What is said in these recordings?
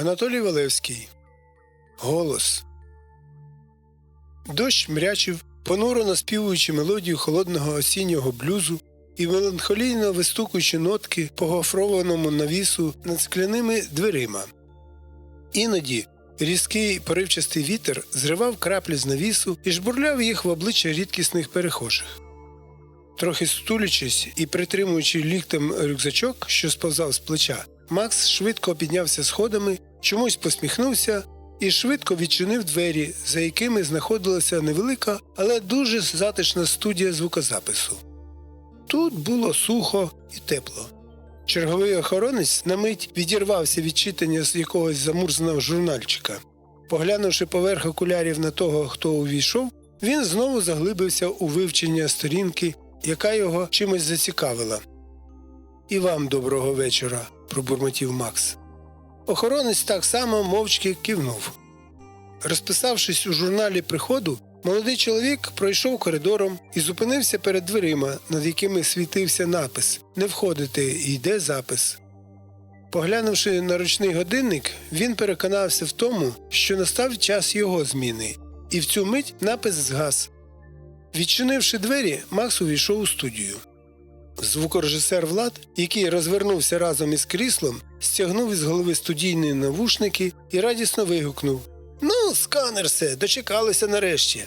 Анатолій Валевський. Голос. Дощ мрячив, понуро наспівуючи мелодію холодного осіннього блюзу і меланхолійно вистукуючи нотки по гофрованому навісу над скляними дверима. Іноді різкий поривчастий вітер зривав краплі з навісу і жбурляв їх в обличчя рідкісних перехожих. Трохи стулячись і притримуючи ліктем рюкзачок, що сповзав з плеча, Макс швидко піднявся сходами, чомусь посміхнувся і швидко відчинив двері, за якими знаходилася невелика, але дуже затишна студія звукозапису. Тут було сухо і тепло. Черговий охоронець на мить відірвався від читання з якогось замурзаного журнальчика. Поглянувши поверх окулярів на того, хто увійшов, він знову заглибився у вивчення сторінки, яка його чимось зацікавила. І вам доброго вечора, пробурмотів Макс. Охоронець так само мовчки кивнув. Розписавшись у журналі приходу, молодий чоловік пройшов коридором і зупинився перед дверима, над якими світився напис Не входити, йде запис. Поглянувши на ручний годинник, він переконався в тому, що настав час його зміни, і в цю мить напис згас. Відчинивши двері, Макс увійшов у студію. Звукорежисер Влад, який розвернувся разом із кріслом, стягнув із голови студійні навушники і радісно вигукнув Ну, сканерсе, дочекалися нарешті.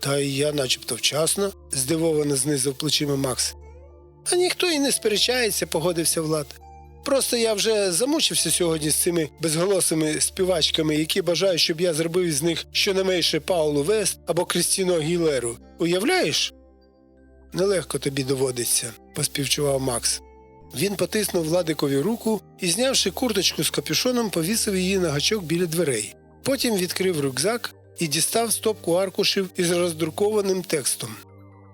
Та й я начебто вчасно, здивовано знизив плечима Макс. А ніхто і не сперечається, погодився Влад. Просто я вже замучився сьогодні з цими безголосими співачками, які бажають, щоб я зробив із них щонайменше Паулу Вест або Крістіно Гілеру. Уявляєш? Нелегко тобі доводиться, поспівчував Макс. Він потиснув Владикові руку і, знявши курточку з капюшоном, повісив її на гачок біля дверей. Потім відкрив рюкзак і дістав стопку аркушів із роздрукованим текстом.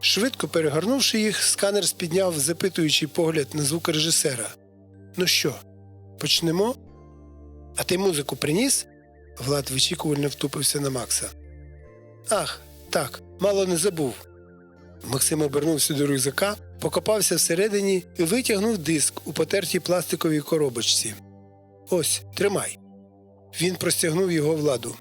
Швидко перегорнувши їх, сканер спідняв запитуючий погляд на звукорежисера. Ну що, почнемо? А ти музику приніс? Влад вичікувально втупився на Макса. Ах, так, мало не забув. Максим обернувся до рюкзака, покопався всередині і витягнув диск у потертій пластиковій коробочці. Ось, тримай. Він простягнув його владу.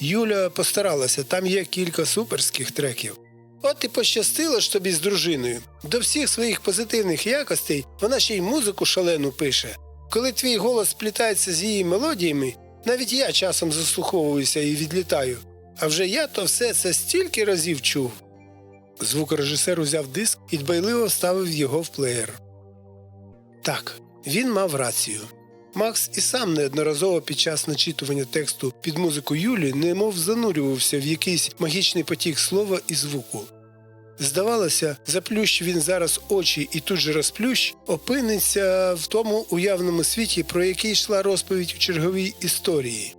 Юля постаралася, там є кілька суперських треків. От і пощастило ж тобі з дружиною. До всіх своїх позитивних якостей вона ще й музику шалену пише. Коли твій голос сплітається з її мелодіями, навіть я часом заслуховуюся і відлітаю. А вже я то все це стільки разів чув. Звукорежисер узяв диск і дбайливо вставив його в плеєр. Так, він мав рацію. Макс і сам неодноразово під час начитування тексту під музику Юлі немов занурювався в якийсь магічний потік слова і звуку. Здавалося, заплющ він зараз очі і тут же розплющ, опиниться в тому уявному світі, про який йшла розповідь у черговій історії.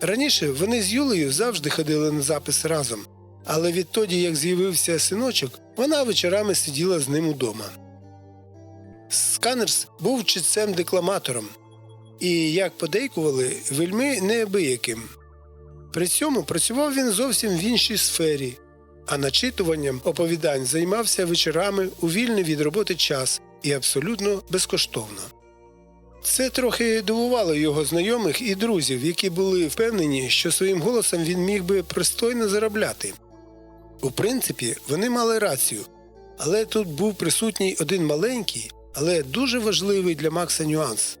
Раніше вони з Юлею завжди ходили на запис разом, але відтоді, як з'явився синочок, вона вечорами сиділа з ним удома. Сканерс був читцем-декламатором і, як подейкували, вельми неабияким. При цьому працював він зовсім в іншій сфері, а начитуванням оповідань займався вечорами у вільний від роботи час і абсолютно безкоштовно. Це трохи дивувало його знайомих і друзів, які були впевнені, що своїм голосом він міг би пристойно заробляти. У принципі, вони мали рацію, але тут був присутній один маленький, але дуже важливий для Макса нюанс.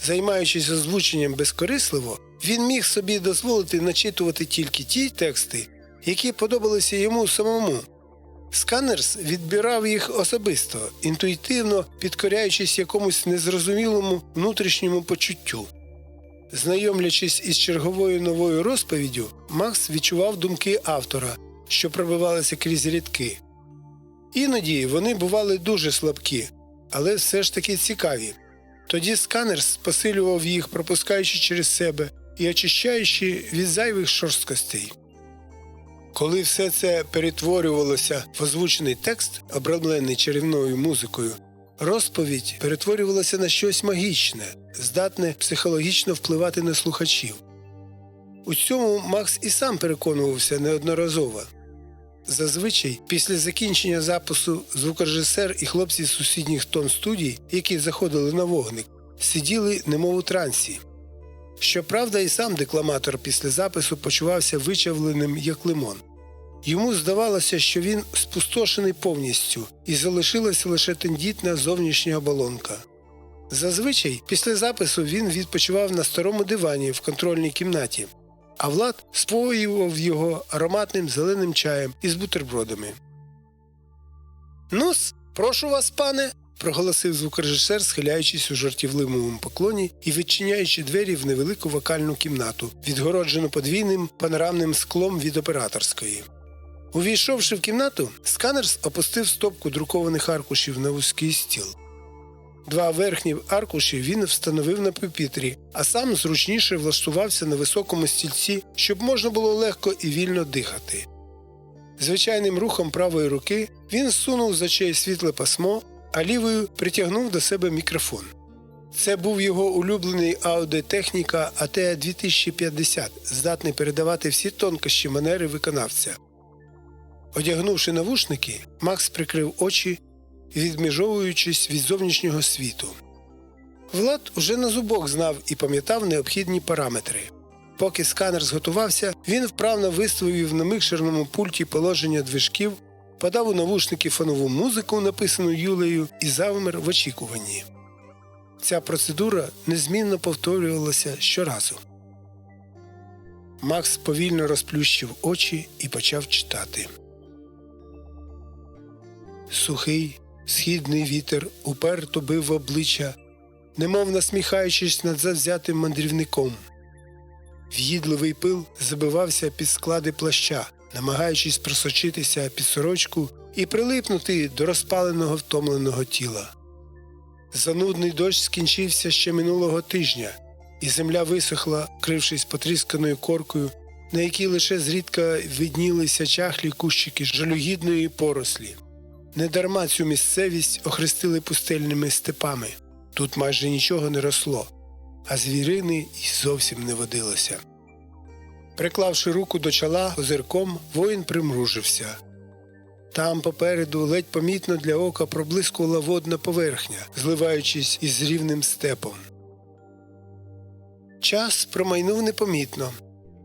Займаючись озвученням безкорисливо, він міг собі дозволити начитувати тільки ті тексти, які подобалися йому самому. Сканерс відбирав їх особисто, інтуїтивно підкоряючись якомусь незрозумілому внутрішньому почуттю. Знайомлячись із черговою новою розповіддю, Макс відчував думки автора, що пробивалися крізь рядки. Іноді вони бували дуже слабкі, але все ж таки цікаві. Тоді сканерс посилював їх, пропускаючи через себе і очищаючи від зайвих шорсткостей. Коли все це перетворювалося в озвучений текст, обрамлений чарівною музикою, розповідь перетворювалася на щось магічне, здатне психологічно впливати на слухачів. У цьому Макс і сам переконувався неодноразово. Зазвичай, після закінчення запису звукорежисер і хлопці з сусідніх тон студій, які заходили на вогник, сиділи немов у трансі, Щоправда, і сам декламатор після запису почувався вичавленим як лимон. Йому здавалося, що він спустошений повністю, і залишилася лише тендітна зовнішня оболонка. Зазвичай після запису він відпочивав на старому дивані в контрольній кімнаті, а Влад споював його ароматним зеленим чаєм із бутербродами. Ну-с, прошу вас, пане, проголосив звукорежисер, схиляючись у жартівливому поклоні і відчиняючи двері в невелику вокальну кімнату, відгороджену подвійним панорамним склом від операторської. Увійшовши в кімнату, сканерс опустив стопку друкованих аркушів на вузький стіл. Два верхні аркуші він встановив на пюпітрі, а сам зручніше влаштувався на високому стільці, щоб можна було легко і вільно дихати. Звичайним рухом правої руки він зсунув з очей світле пасмо, а лівою притягнув до себе мікрофон. Це був його улюблений аудіотехніка АТ 2050, здатний передавати всі тонкощі манери виконавця. Одягнувши навушники, Макс прикрив очі, відміжовуючись від зовнішнього світу. Влад уже на зубок знав і пам'ятав необхідні параметри. Поки сканер зготувався, він вправно виставив на микшерному пульті положення движків, подав у навушники фонову музику, написану Юлею, і завмер в очікуванні. Ця процедура незмінно повторювалася щоразу. Макс повільно розплющив очі і почав читати. Сухий, східний вітер уперто бив в обличчя, немов насміхаючись над завзятим мандрівником. В'їдливий пил забивався під склади плаща, намагаючись просочитися під сорочку і прилипнути до розпаленого втомленого тіла. Занудний дощ скінчився ще минулого тижня, і земля висохла, вкрившись потрісканою коркою, на якій лише зрідка виднілися чахлі кущики жалюгідної порослі. Недарма цю місцевість охрестили пустельними степами. Тут майже нічого не росло, а звірини й зовсім не водилося. Приклавши руку до чола озирком, воїн примружився. Там попереду ледь помітно для ока проблискувала водна поверхня, зливаючись із рівним степом. Час промайнув непомітно.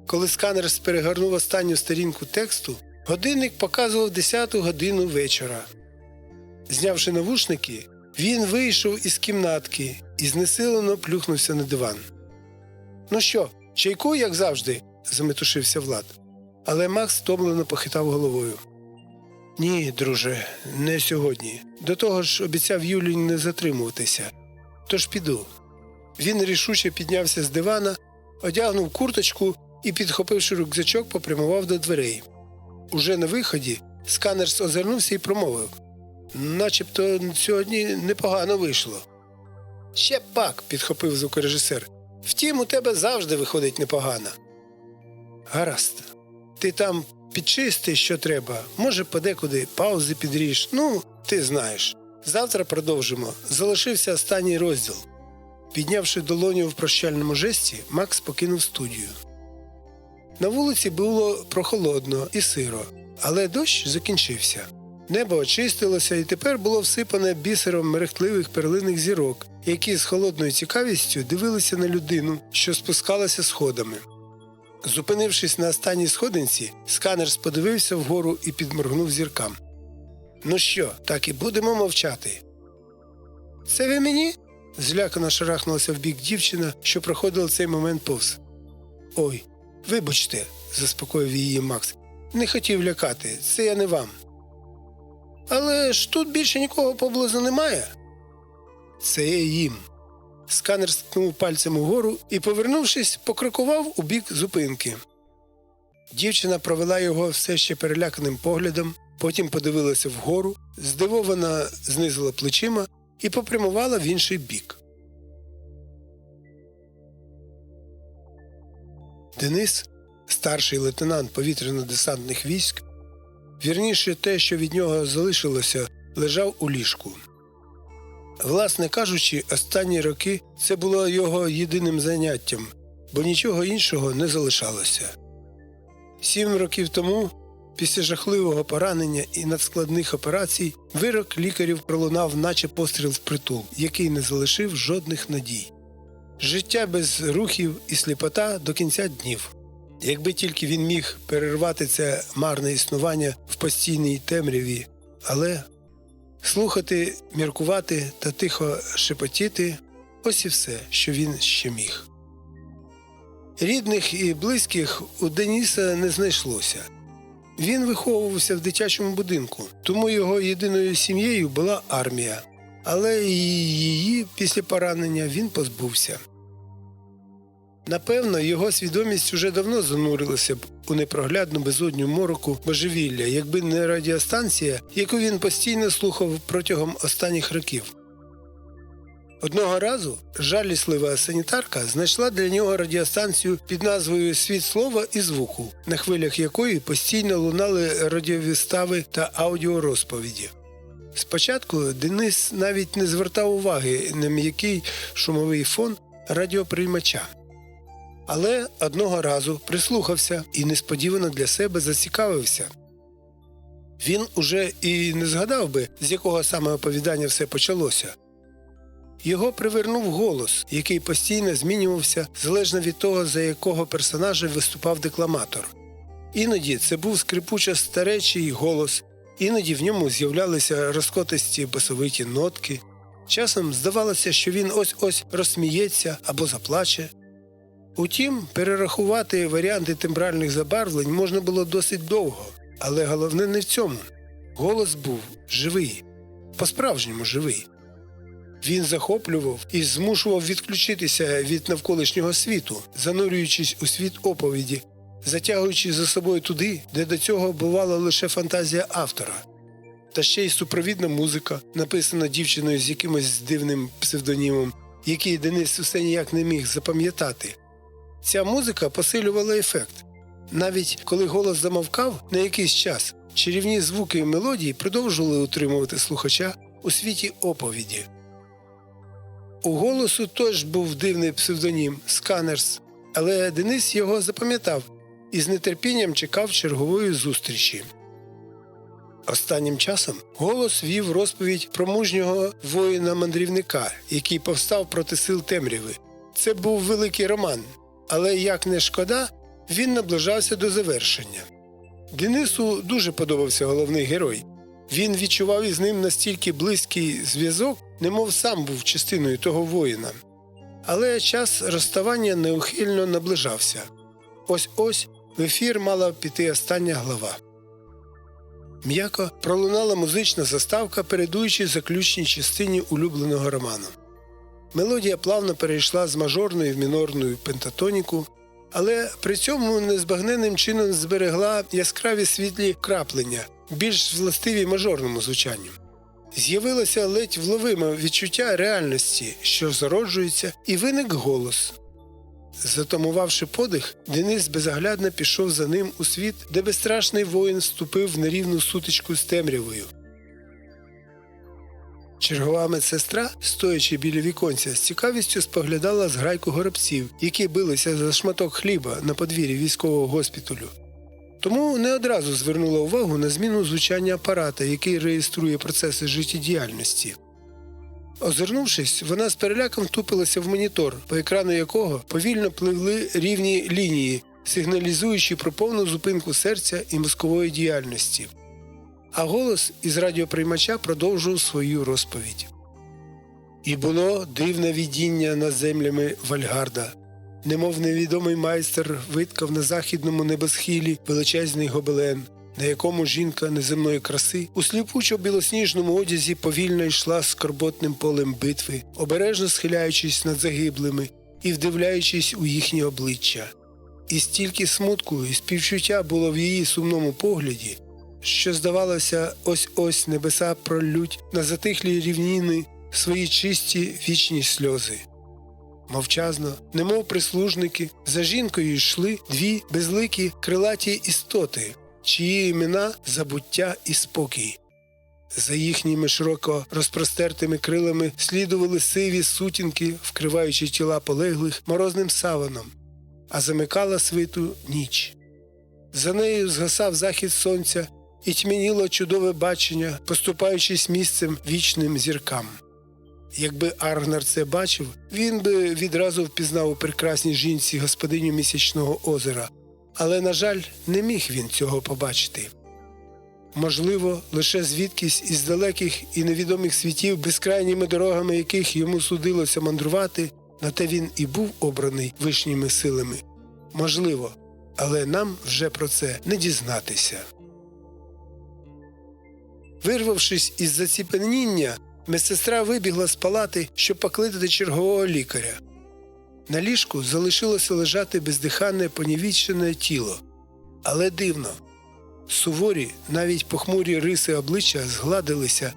Коли сканер перегорнув останню сторінку тексту, годинник показував 10 годину вечора. Знявши навушники, він вийшов із кімнатки і знесилено плюхнувся на диван. Ну що, чайку, як завжди, заметушився Влад. Але Макс втомлено похитав головою. Ні, друже, не сьогодні. До того ж обіцяв Юлі не затримуватися. Тож піду. Він рішуче піднявся з дивана, одягнув курточку і, підхопивши рюкзачок, попрямував до дверей. Уже на виході сканерс озирнувся і промовив начебто сьогодні непогано вийшло. Ще пак, підхопив звукорежисер. Втім, у тебе завжди виходить непогано. Гаразд. Ти там підчисти, що треба, може, подекуди паузи підріж. Ну, ти знаєш. Завтра продовжимо. Залишився останній розділ. Піднявши долоню в прощальному жесті, Макс покинув студію. На вулиці було прохолодно і сиро, але дощ закінчився. Небо очистилося і тепер було всипане бісером мерехтливих перлиних зірок, які з холодною цікавістю дивилися на людину, що спускалася сходами. Зупинившись на останній сходинці, сканер сподивився вгору і підморгнув зіркам. Ну що, так і будемо мовчати? Це ви мені? злякано шарахнулася в бік дівчина, що проходила цей момент повз. Ой, вибачте, заспокоїв її Макс. Не хотів лякати, це я не вам. Але ж тут більше нікого поблизу немає. Це я їм. Сканер стукнув пальцем угору і, повернувшись, покрокував у бік зупинки. Дівчина провела його все ще переляканим поглядом, потім подивилася вгору, здивована знизила плечима і попрямувала в інший бік. Денис, старший лейтенант повітряно-десантних військ, вірніше те, що від нього залишилося, лежав у ліжку. Власне кажучи, останні роки це було його єдиним заняттям, бо нічого іншого не залишалося. Сім років тому, після жахливого поранення і надскладних операцій, вирок лікарів пролунав, наче постріл в притул, який не залишив жодних надій. Життя без рухів і сліпота до кінця днів. Якби тільки він міг перервати це марне існування в постійній темряві, але слухати, міркувати та тихо шепотіти ось і все, що він ще міг. Рідних і близьких у Деніса не знайшлося. Він виховувався в дитячому будинку, тому його єдиною сім'єю була армія, але і її після поранення він позбувся. Напевно, його свідомість уже давно занурилася б у непроглядну безодню мороку божевілля, якби не радіостанція, яку він постійно слухав протягом останніх років. Одного разу жаліслива санітарка знайшла для нього радіостанцію під назвою Світ слова і звуку, на хвилях якої постійно лунали радіовистави та аудіорозповіді. Спочатку Денис навіть не звертав уваги на м'який шумовий фон радіоприймача. Але одного разу прислухався і несподівано для себе зацікавився. Він уже і не згадав би, з якого саме оповідання все почалося. Його привернув голос, який постійно змінювався залежно від того, за якого персонажа виступав декламатор. Іноді це був скрипучо старечий голос, іноді в ньому з'являлися розкотисті басовиті нотки. Часом здавалося, що він ось ось розсміється або заплаче. Утім, перерахувати варіанти тембральних забарвлень можна було досить довго, але головне не в цьому. Голос був живий, по-справжньому живий. Він захоплював і змушував відключитися від навколишнього світу, занурюючись у світ оповіді, затягуючи за собою туди, де до цього бувала лише фантазія автора. Та ще й супровідна музика, написана дівчиною з якимось дивним псевдонімом, який Денис усе ніяк не міг запам'ятати. Ця музика посилювала ефект. Навіть коли голос замовкав на якийсь час, чарівні звуки і мелодії продовжували утримувати слухача у світі оповіді. У голосу теж був дивний псевдонім Сканерс, але Денис його запам'ятав і з нетерпінням чекав чергової зустрічі. Останнім часом голос вів розповідь про мужнього воїна-мандрівника, який повстав проти сил темряви. Це був великий роман, але як не шкода, він наближався до завершення. Денису дуже подобався головний герой. Він відчував із ним настільки близький зв'язок, немов сам був частиною того воїна. Але час розставання неухильно наближався. Ось ось в ефір мала піти остання глава. М'яко пролунала музична заставка, передуючи заключній частині улюбленого роману. Мелодія плавно перейшла з мажорної в мінорну пентатоніку, але при цьому незбагненним чином зберегла яскраві світлі краплення, більш властиві мажорному звучанню. З'явилося ледь вловиме відчуття реальності, що зароджується, і виник голос. Затамувавши подих, Денис безоглядно пішов за ним у світ, де безстрашний воїн вступив в нерівну сутичку з темрявою. Чергова медсестра, стоячи біля віконця, з цікавістю споглядала зграйку горобців, які билися за шматок хліба на подвір'ї військового госпіталю. Тому не одразу звернула увагу на зміну звучання апарата, який реєструє процеси життєдіяльності. Озирнувшись, вона з переляком втупилася в монітор, по екрану якого повільно пливли рівні лінії, сигналізуючи про повну зупинку серця і мозкової діяльності. А голос із радіоприймача продовжував свою розповідь. І було дивне відіння над землями Вальгарда, немов невідомий майстер виткав на західному небосхилі величезний гобелен, на якому жінка неземної краси у сліпучо білосніжному одязі повільно йшла скорботним полем битви, обережно схиляючись над загиблими і вдивляючись у їхні обличчя. І стільки смутку і співчуття було в її сумному погляді, що, здавалося, ось ось небеса пролють на затихлі рівніни свої чисті вічні сльози. Мовчазно, немов прислужники, за жінкою йшли дві безликі крилаті істоти, чиї імена забуття і спокій. За їхніми широко розпростертими крилами слідували сиві сутінки, вкриваючи тіла полеглих морозним саваном, а замикала свиту ніч. За нею згасав захід сонця і тьмяніло чудове бачення, поступаючись місцем вічним зіркам. Якби Аргнар це бачив, він би відразу впізнав у прекрасній жінці господиню місячного озера, але, на жаль, не міг він цього побачити. Можливо, лише звідкись із далеких і невідомих світів, безкрайніми дорогами яких йому судилося мандрувати, на те він і був обраний вишніми силами. Можливо, але нам вже про це не дізнатися. Вирвавшись із заціпеніння, медсестра вибігла з палати, щоб покликати чергового лікаря. На ліжку залишилося лежати бездиханне понівічене тіло. Але дивно. Суворі, навіть похмурі риси обличчя згладилися,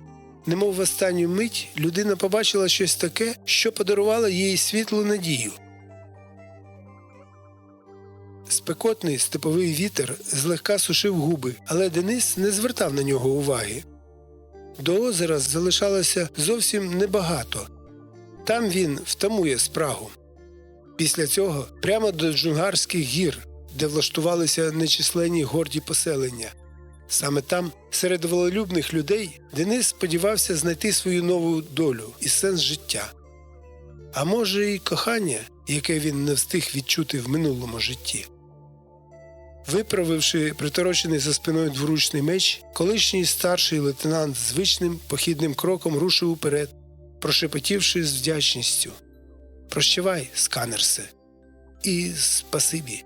немов в останню мить людина побачила щось таке, що подарувало їй світлу надію. Спекотний степовий вітер злегка сушив губи, але Денис не звертав на нього уваги. До озера залишалося зовсім небагато. Там він втамує спрагу. Після цього прямо до Джунгарських гір, де влаштувалися нечисленні горді поселення. Саме там, серед волелюбних людей, Денис сподівався знайти свою нову долю і сенс життя. А може, і кохання, яке він не встиг відчути в минулому житті. Виправивши приторочений за спиною дворучний меч, колишній старший лейтенант звичним похідним кроком рушив уперед, прошепотівши з вдячністю Прощавай, сканерсе, і спасибі.